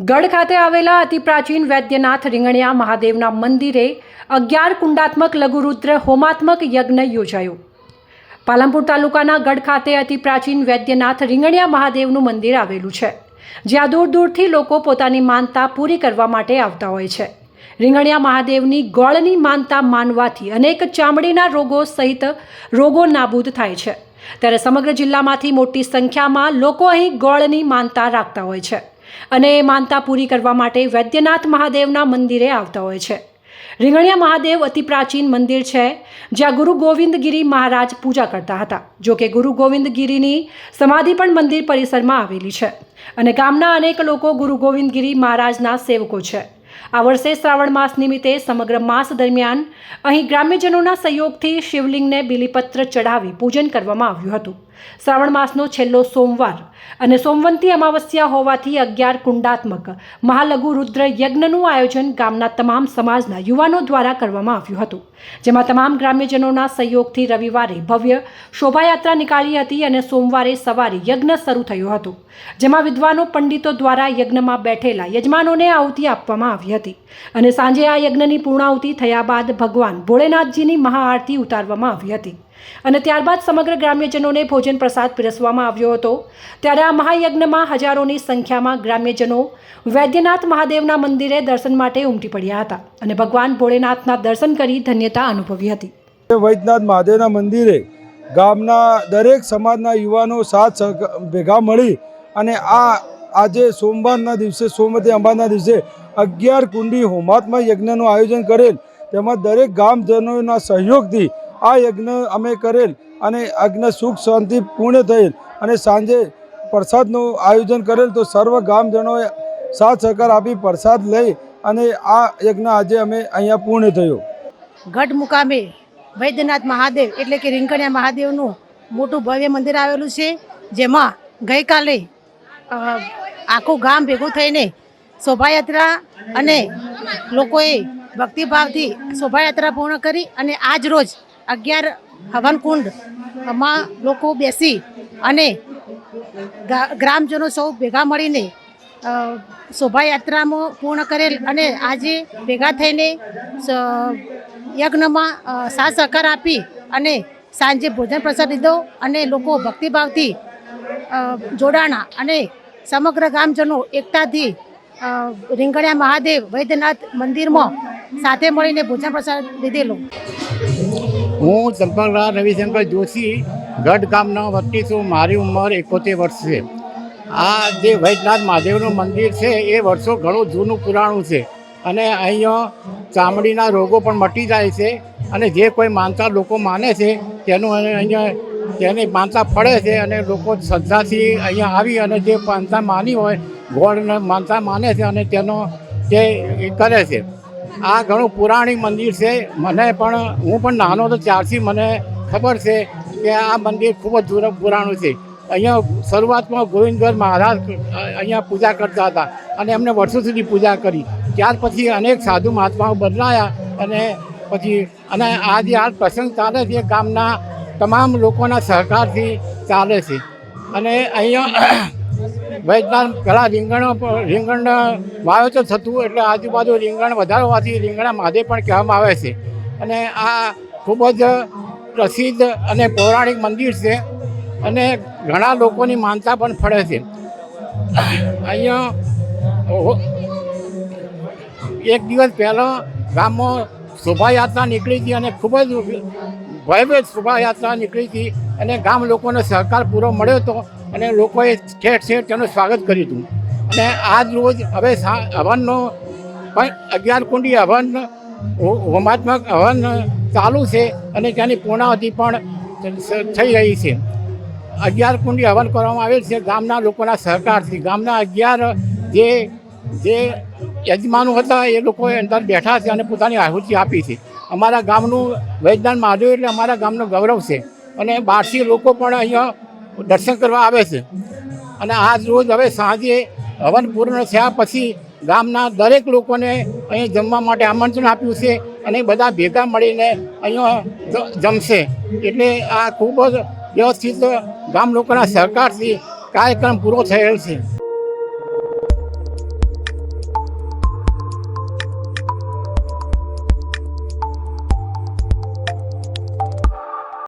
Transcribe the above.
ગઢ ખાતે આવેલા અતિ પ્રાચીન વૈદ્યનાથ રીંગણિયા મહાદેવના મંદિરે અગિયાર કુંડાત્મક લઘુરુદ્ર હોમાત્મક યજ્ઞ યોજાયો. પાલનપુર તાલુકાના ગઢ ખાતે અતિ પ્રાચીન વૈદ્યનાથ રીંગણિયા મહાદેવનું મંદિર આવેલું છે, જ્યાં દૂર દૂરથી લોકો પોતાની માનતા પૂરી કરવા માટે આવતા હોય છે. રીંગણિયા મહાદેવની ગોળની માનતા માનવાથી અનેક ચામડીના રોગો સહિત રોગો નાબૂદ થાય છે. ત્યારે સમગ્ર જિલ્લામાંથી મોટી સંખ્યામાં લોકો અહીં ગોળની માનતા રાખતા હોય છે. અને એ માનતા પૂરી કરવા માટે વૈદ્યનાથ મહાદેવના મંદિરે આવતા હોય છે. રીંગણિયા મહાદેવ અતિ પ્રાચીન મંદિર છે, જ્યાં ગુરુ ગોવિંદગીરી મહારાજ પૂજા કરતા હતા. જો કે ગુરુ ગોવિંદગીરીની સમાધિ પણ મંદિર પરિસરમાં આવેલી છે અને ગામના અનેક લોકો ગુરુ ગોવિંદગીરી મહારાજના સેવકો છે. આ વર્ષે શ્રાવણ માસ નિમિત્તે સમગ્ર માસ દરમિયાન અહીં ગ્રામ્યજનોના સહયોગથી શિવલિંગને બિલીપત્ર ચઢાવી પૂજન કરવામાં આવ્યું હતું. શ્રાવણ માસનો છેલ્લો સોમવાર અને સોમવંતી અમાવસ્યા હોવાથી અગિયાર કુંડાત્મક મહાલઘુ રુદ્ર યજ્ઞનું આયોજન ગામના તમામ સમાજના યુવાનો દ્વારા કરવામાં આવ્યું હતું, જેમાં તમામ ગ્રામ્યજનોના સહયોગથી રવિવારે ભવ્ય શોભાયાત્રા નીકાળી હતી અને સોમવારે સવારે યજ્ઞ શરૂ થયો હતો, જેમાં વિદ્વાનો પંડિતો દ્વારા યજ્ઞમાં બેઠેલા યજમાનોને આહુતિ આપવામાં આવી હતી અને સાંજે આ યજ્ઞની પૂર્ણાહુતિ થયા બાદ ભગવાન ભોળેનાથજીની મહાઆરતી ઉતારવામાં આવી હતી. અને ત્યારબાદ સમગ્ર ગ્રામ્યજનોને ભોજન પ્રસાદ પીરસવામાં આવ્યો હતો. ત્યારે આ મહાયજ્ઞમાં હજારોની સંખ્યામાં ગ્રામ્યજનો વૈદ્યનાથ મહાદેવના મંદિરે દર્શન માટે ઉમટી પડ્યા હતા અને ભગવાન ભોળેનાથના દર્શન કરી ધન્યતા અનુભવી હતી. વૈદ્યનાથ મહાદેવના મંદિરે ગામના દરેક સમાજના યુવાનો સાથ ભેગા મળી અને આ આજે સોમવારના દિવસે, સોમવતી અંબાના દિવસે અગિયાર કુંડી હોમાત્મા યજ્ઞનું આયોજન કરેલ. તેમાં દરેક ગામજનોના સહયોગથી આ યજ્ઞ અમે કરેલ અને યજ્ઞ સુખ, શાંતિ પૂર્ણ થયેલ અને સાંજે પ્રસાદનું આયોજન કરેલ. તો સર્વ ગામજનોએ સાથ સહકાર આપી પ્રસાદ લઈ અને આ યજ્ઞ આજે અમે અહીંયા પૂર્ણ થયો. ગઢ મુકામે વૈદ્યનાથ મહાદેવ એટલે કે રીંગણિયા મહાદેવનું મોટું ભવ્ય મંદિર આવેલું છે, જેમાં ગઈકાલે આખું ગામ ભેગું થઈને શોભાયાત્રા અને લોકોએ ભક્તિભાવથી શોભાયાત્રા પૂર્ણ કરી અને આજ રોજ અગિયાર હવનકુંડમાં લોકો બેસી અને ગ્રામજનો સૌ ભેગા મળીને શોભાયાત્રામાં પૂર્ણ કરેલ અને આજે ભેગા થઈને યજ્ઞમાં સાથ સહકાર આપી અને સાંજે ભોજન પ્રસાદ લીધો અને લોકો ભક્તિભાવથી જોડાણા અને સમગ્ર ગામજનો એકતાથી રીંગણિયા મહાદેવ, વૈદ્યનાથ મંદિરમાં સાથે મળીને ભોજન પ્રસાદ લીધેલો. હું ચંપકલાલ રવિશંકર જોશી, ગઢ ગામનો વતની છું. મારી ઉંમર એકોતેર વર્ષ છે. આ જે વૈદ્યનાથ મહાદેવનું મંદિર છે, એ વર્ષો ઘણું જૂનું પુરાણું છે અને અહીંયા ચામડીના રોગો પણ મટી જાય છે અને જે કોઈ માનતા લોકો માને છે, તેનું અહીંયા તેની માનતા પડે છે અને લોકો શ્રદ્ધાથી અહીંયા આવી અને જે માનતા માની હોય ગોળને માનતા માને છે અને તેનો તે કરે છે. આ ઘણું પુરાણી મંદિર છે. મને પણ, હું પણ નાનો હતો ત્યારથી મને ખબર છે કે આ મંદિર ખૂબ જ પુરાણું છે. અહીંયા શરૂઆતમાં ગોવિંદગર મહારાજ અહીંયા પૂજા કરતા હતા અને એમને વર્ષો સુધી પૂજા કરી. ત્યાર પછી અનેક સાધુ મહાત્માઓ બદલાયા અને પછી, અને આ જે આ પ્રસંગ ચાલે છે, ગામના તમામ લોકોના સહકારથી ચાલે છે. અને અહીંયા વૈદનાથ પેલા રીંગણ રીંગણ વાવેતર થતું એટલે આજુબાજુ રીંગણ વધારે હોવાથી રીંગણા માધે પણ કહેવામાં આવે છે. અને આ ખૂબ જ પ્રસિદ્ધ અને પૌરાણિક મંદિર છે અને ઘણા લોકોની માનતા પણ ફળે છે. અહીંયા એક દિવસ પહેલાં ગામમાં શોભાયાત્રા નીકળી હતી અને ખૂબ જ ભયભેદ શોભાયાત્રા નીકળી હતી અને ગામ લોકોને સહકાર પૂરો મળ્યો હતો. અને લોકોએ ઠેર ઠેર તેનું સ્વાગત કર્યું હતું. અને આજ રોજ હવે હવનનો પણ અગિયાર કુંડી હવન હોમાત્મક હવન ચાલુ છે અને તેની પૂર્ણાવધિ પણ થઈ રહી છે. અગિયાર કુંડી હવન કરવામાં આવેલ છે. ગામના લોકોના સહકારથી ગામના અગિયાર જે જે યજમાનો હતા, એ લોકો અંદર બેઠા છે અને પોતાની આહુતિ આપી છે. અમારા ગામનું વૈજ્ઞાન મહાદેવ એટલે અમારા ગામનું ગૌરવ છે. અને બહારથી લોકો પણ અહીંયા દર્શન કરવા આવે છે. અને આજ રોજ હવે સાંજે હવન પૂર્ણ થયા પછી ગામના દરેક લોકોને અહીં જમવા માટે આમંત્રણ આપ્યું છે અને બધા ભેગા મળીને અહીંયા જમશે. એટલે આ ખૂબ જ વ્યવસ્થિત ગામ લોકોના સહકારથી કાર્યક્રમ પૂરો થયેલ છે.